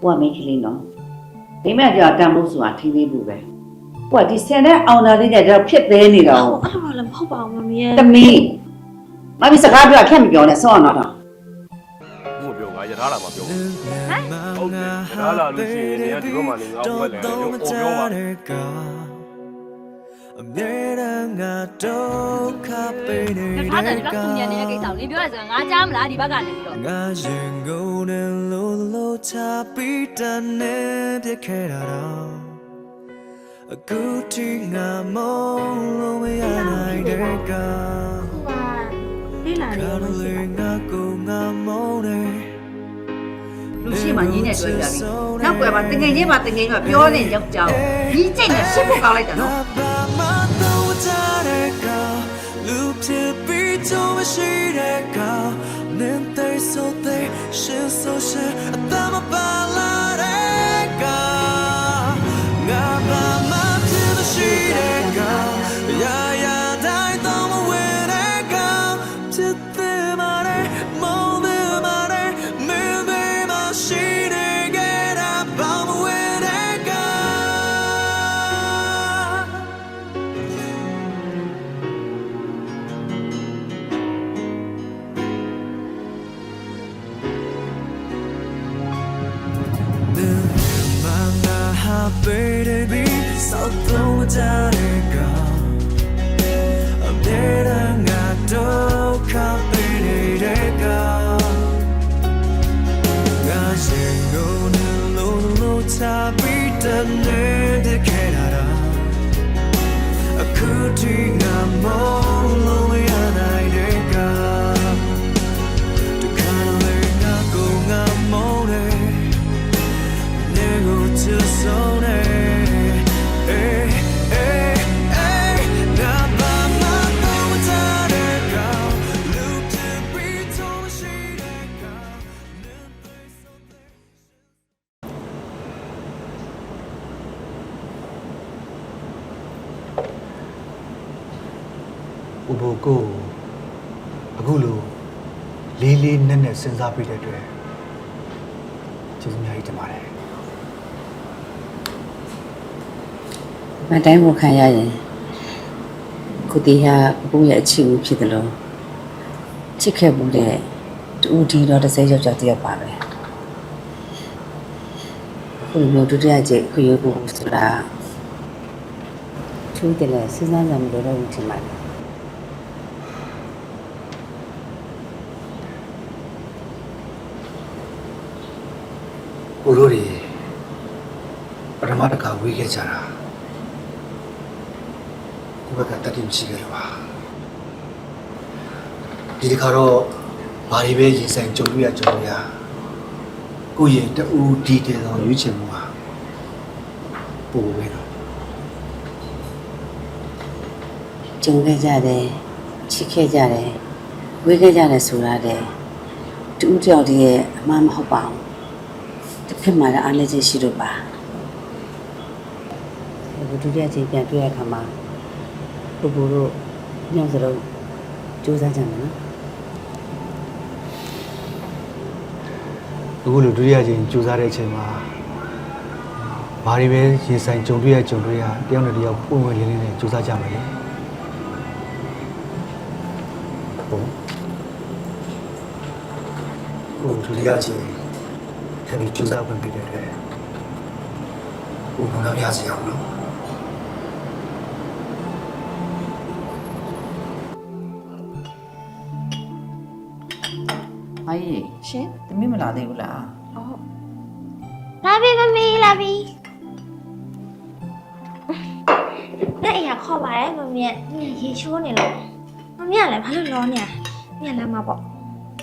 ကိုကမိန်းကလေးနော်မိမကြောက်တန်ဖို့ဆိုတာထင်းသေးဘူးပဲကိုကဒီဆန်တဲ့အောင်တာလေးနဲ့တော့ဖြစ်သေးနေတော့အဲ့လိုလည်းမဟုတ်ပါဘူးမမရဲ့တမီးမမီစကားပြောခက်မပြောနဲ့ဆောင်းအောင်တော့ဘုမပြောငါရထားလာမှာပြောဟုတ်တယ်ရထားလာလို့ရှိရင်နေရာဒီဘက်မှာနေငါဘက်လည်းပြောပေါ်ပြောပါ အမြဲတမ်းငါဒုက္ခပေးနေ။ထားတယ်ဒီဘက်ကညံနေတဲ့ကိစ္စကိုနင်ပြောရစကားငါကြားမလားဒီဘက်ကနေပြီးတော့ငါရင်ကုန်နဲ့လို့လို့ချပြီးတန်နေပြခဲ့တာတော့အခုထိငါမုန်းလို့မရနိုင်တဲ့ကလေးလာနေခါလို့ရှိလေးပါငါကိုငါမုန်းတယ် လူရှိမှညီနဲ့တွေ့ကြပြီနောက်ကွယ်မှာတငယ်ချင်းမှတငယ်ချင်းမှပြောနေကြောက်ကြောက်ဒီကျိတ်နဲ့ရှစ်ဖို့ကောင်းလိုက်တာနော်ဘာမှတော့ကြတဲ့ကလူဖြစ်ပြီးတော့ baby so throw jarega Abdera nga do ka baby rega Nga jingo ne lo lo ta bi ta ne de kerara Akuti nga mo lo ဥပုပ်ကိုအခုလိုလေးလေးနက်နက်စဉ်းစားပြီးတဲ့အတွက်ကျေးဇူးအများကြီးတင်ပါတယ်မတိုင်းကိုခံရရင်ကိုတီဟာဘုရဲ့အချစ်ဦးဖြစ်တယ်လို့ချစ်ခဲ့မှုတဲ့တူဒီတော့တစ်စိတ်ယောက်ျားတစ်ယောက်ပါပဲခုလိုမျိုးဒုတိယကြိမ်ခွေရဖို့ဆိုတာချူးတယ်လေစဉ်းစားကြမလို့တော့ဘူးထင်ပါတယ် ကိုတို့တွေပထမတစ်ခါဝေးခဲ့ကြတာကိုယ့်ဘက်ကတတိမရှိခဲ့လို့ပါဒီတစ်ခါတော့ဘာတွေပဲရင်ဆိုင်ကြုံတွေ့ရကြုံရကိုယ့်ရဲ့တူဒီတယ်ဆောင်ရွေးချယ်မှုဟာပို့ပဲတော့ကြုံခဲ့ကြတယ်ချစ်ခဲ့ကြတယ်ဝေးခဲ့ကြတယ်ဆိုတာတဲ့တူတယောက်တည်းရဲ့အမှန်မဟုတ်ပါဘူး တစ်ဖက်မှာလည်းအားလည်းချင်းရှိလို့ပါဒီဒုတိယချိန်ပြန်တွေ့ရခါမှာပူပူတို့ညောင်စလုံးစူးစမ်းကြမယ်နော်အခုလိုဒုတိယကြိမ်ကြိုးစားတဲ့အချိန်မှာဘာတွေပဲရင်ဆိုင်ကြုံတွေ့ရကြုံတွေ့ရတယောက်နဲ့တယောက်ပုံဝင်လင်းလင်းနဲ့ကြိုးစားကြမယ်လေဟုတ်ကိုဒုတိယကြိမ် ထပ်ပြီးကြိုးစားဝင်ပြီးတဲ့အတွက်ဘုရားရစီအောင်နော်။အားကြီးရှင်သမီးမလာသေးဘူးလားဟုတ်လာပြီမမီလာပြီတဲ့အိမ်ကခေါ်ပါရဲ့မမီကညရေချိုးနေလို့မမီကလည်းဘာလို့လောနေရညလာမှာပေါ့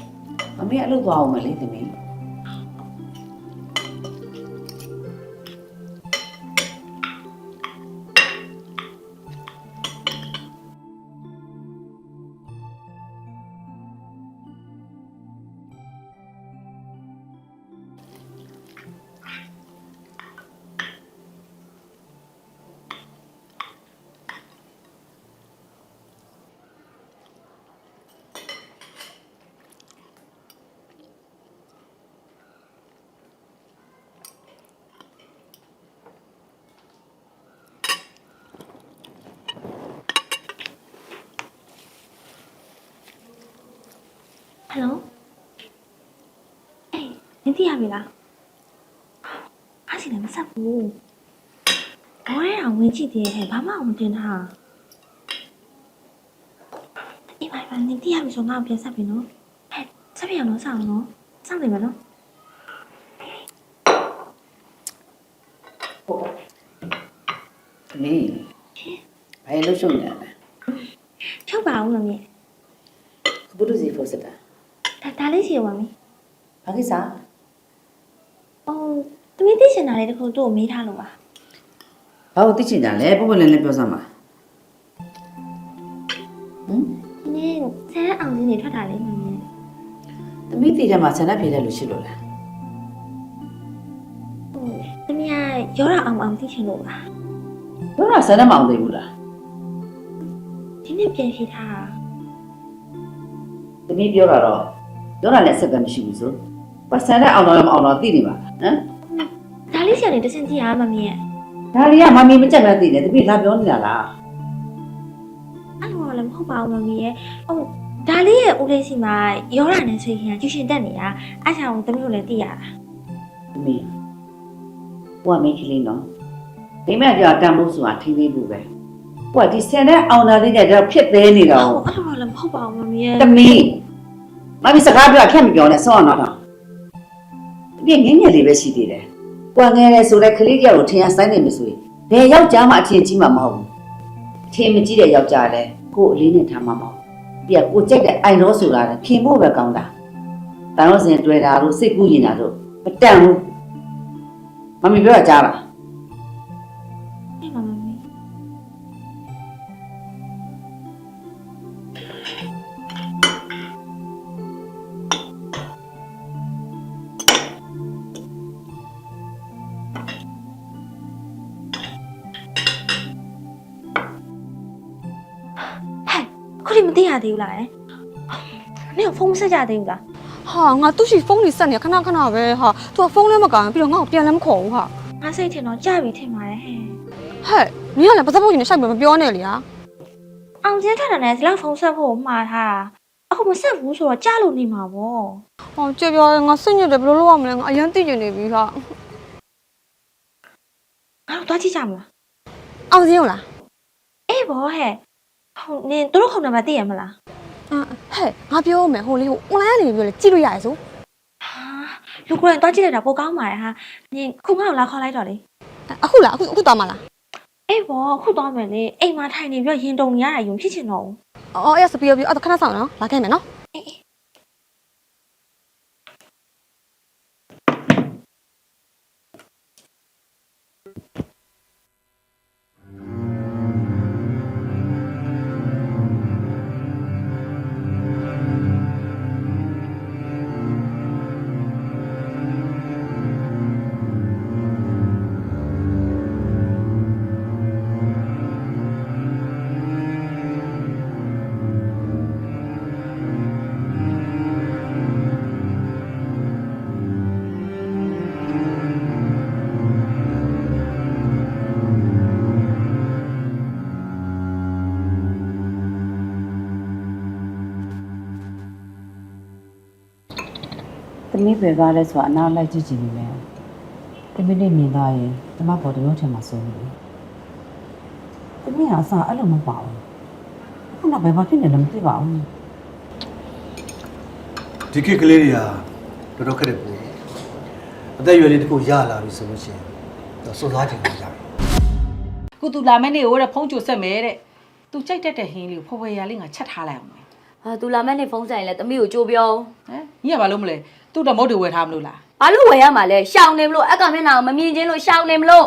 ။မမေအလုပ်သွားအောင်မလေးသမီး ဟယ်လိုအေးနင်သိရပြီလားအားစီလည်းမဆက်ဘူးဘောရဲအောင်ဝင်ကြည့်သေးရဲ့ဘာမှမတင်တာအေးပါပါနင်သိရပြီဆိုငါ့ကိုပြန်ဆက်ပြီနော်ဟဲ့ဆက်ပြအောင်လို့စောင့်နော်စောင့်နေမယ်နော်သမီးဘယ်လိုရှုံနေလဲဖြုတ်ပါအောင်လို့မြင်ဘုဒ္ဓစီဖို့စတာ ဒါဒါလေးစီရောပါမီဘာကိစ္စအော်တမီးသိချင်တာလေးတခုတို့ကိုမေးထားလို့ပါဘာလို့သိချင်ကြလဲပုံပုံလည်းလည်းပြောစမ်းပါဟမ်နင်ဆဲအောင်စင်းနေထွက်တာလေးမမြင်သမီးတည်တယ်မှာဆန္ဒပြေတဲ့လူရှိလို့လားတမီးကရောတာအောင်အောင်သိချင်လို့ပါပြောတာဆန္ဒမအောင်သေးဘူးလားဒီနေ့ပြန်ဖြေထားတာသမီးပြောတာတော့ ပြောတာလည်းအဆက်ကမရှိဘူးဆိုဘာဆန္ဒအောင်တော့မအောင်တော့သိနေပါဟမ်ဒါလေးစီကနေတစင်ကြည့်ရမမြင်ဒါလေးကမမီမကြက်မှသိတယ်သမီးလာပြောနေတာလားအဲ့လိုလည်းမဟုတ်ပါဘူးမမီရဲ့ဟုတ်ဒါလေးရဲ့ဦးလေးစီမှာရောတာနဲ့ဆွေခင်ကကျူရှင်တက်နေတာအဲ့ဆောင်တမီးကိုလည်းသိရတာသမီးဘွားမင်းကလေးနော်မိမကြောတန်ဖို့ဆိုတာထိသေးဘူးပဲဘွားဒီဆန္ဒအောင်တာလေးကတော့ဖြစ်သေးနေတော့ဟုတ်အဲ့လိုလည်းမဟုတ်ပါဘူးမမီရဲ့သမီး မမီစကားပြောခက်မပြောနဲ့ဆောင်းအောင်တော့ဒီငင်းငယ်လေးပဲရှိသေးတယ်။ကွာငယ်တယ်ဆိုတဲ့ကလေးတယောက်ကိုထင်ရဆိုင်နေမဆိုရင်ဘယ်ယောက်ျားမှအထင်ကြီးမှာမဟုတ်ဘူး။အထင်မကြီးတဲ့ယောက်ျားလည်းကို့အလေးနဲ့ထားမှာမဟုတ်ဘူး။ပြီးကကိုကြိုက်တဲ့အိုင်ရောဆိုတာလည်းခင်ဖို့ပဲကောင်းတာ။တန်လို့စင်တွေ့တာတို့စိတ်ကူးရင်တာတို့မတန်ဘူး။မမီပြောတာကြားလား ထိမသိရသေးဘူးလားနင်ကဖုန်းမဆက်ကြသေးဘူးလားဟာငါသူ့ရှိဖုန်းလေးဆက်နေခဏခဏပဲဟာသူကဖုန်းလည်းမကန်ပြီးတော့ငါ့ကိုပြန်လည်းမခေါ်ဘူးဟာငါစိတ်ထင်တော့ကြပြီထင်ပါတယ်ဟဲ့ဟဲ့နင်ကလည်းပါစပ်ဖို့ရင်နဲ့ရှိုက်မပြောနဲ့လေဟာအောင်ကျင်းထက်တယ်နဲ့ဒီလောက်ဖုန်းဆက်ဖို့မှားထားတာအခုမဆက်ဘူးဆိုတော့ကြားလို့နေမှာပေါ့ဟောကြပြောရင်ငါစိတ်ညစ်တယ်ဘယ်လိုလုပ်ရမလဲငါအရင်သိကျင်နေပြီဟာငါတို့သွားကြည့်ကြမလားအောင်စင်းဟုတ်လားအေးဘောဟဲ့ ဟုတ်နင်တို့ခုံနံပါတ်သိရမလားအာဟဲ့ငါပြောမယ်ဟိုလေးဟို online ကနေပြောလေကြည့်လို့ရတယ်ဆိုဟာလူကိုယ်တိုင်သွားကြည့်လိုက်တာပိုကောင်းပါတယ်ဟာနင်ခုငါ့ကိုလာခေါ်လိုက်တော့လေအခုလားအခုအခုသွားမလားအေးဘောခုသွားမယ်လေအိမ်မှာထိုင်နေပြီးရင်တုံနေရတာယုံဖြစ်ချင်တော့ဘူးအော်အဲ့ဒါစပီယောပြီးအဲ့ဒါခဏဆောင်နော်လာခဲ့မယ်နော်အေးအေး သမီးပဲကားလဲဆိုတာအနာလိုက်ကြည့်ကြည့်နေမယ်သမီးလေးမြင်သွားရင်တမပေါ်တော့ထင်မှာစိုးနေသမီးကအစားအဲ့လိုမပါဘူးခုနကဘယ်မှာဖြစ်နေလဲမသိပါဘူးဒီခေတ်ကလေးတွေကတော်တော်ခက်တယ်ပေါ့အသက်အရွယ်လေးတစ်ခုရလာပြီဆိုလို့ရှိရင်တော့စွန့်စားချင်တာကြပြီကိုသူလာမယ့်နေ့ကိုတဲ့ဖုန်းကြိုဆက်မယ်တဲ့သူကြိုက်တတ်တဲ့ဟင်းလေးကိုဖော်ဖော်ရလေးငါချက်ထားလိုက်အောင်မယ်ဟာသူလာမဲ့နေဖုန်းဆိုင်လဲတမီးကိုကြိုးပြောဟမ်ညီကဘာလို့မလဲ သူ့တော့မဟုတ်တယ်ဝယ်ထားမလို့လားဘာလို့ဝယ်ရမှာလဲရှောင်းနေမလို့အက်ကမျက်နှာကိုမမြင်ချင်းလို့ရှောင်းနေမလို့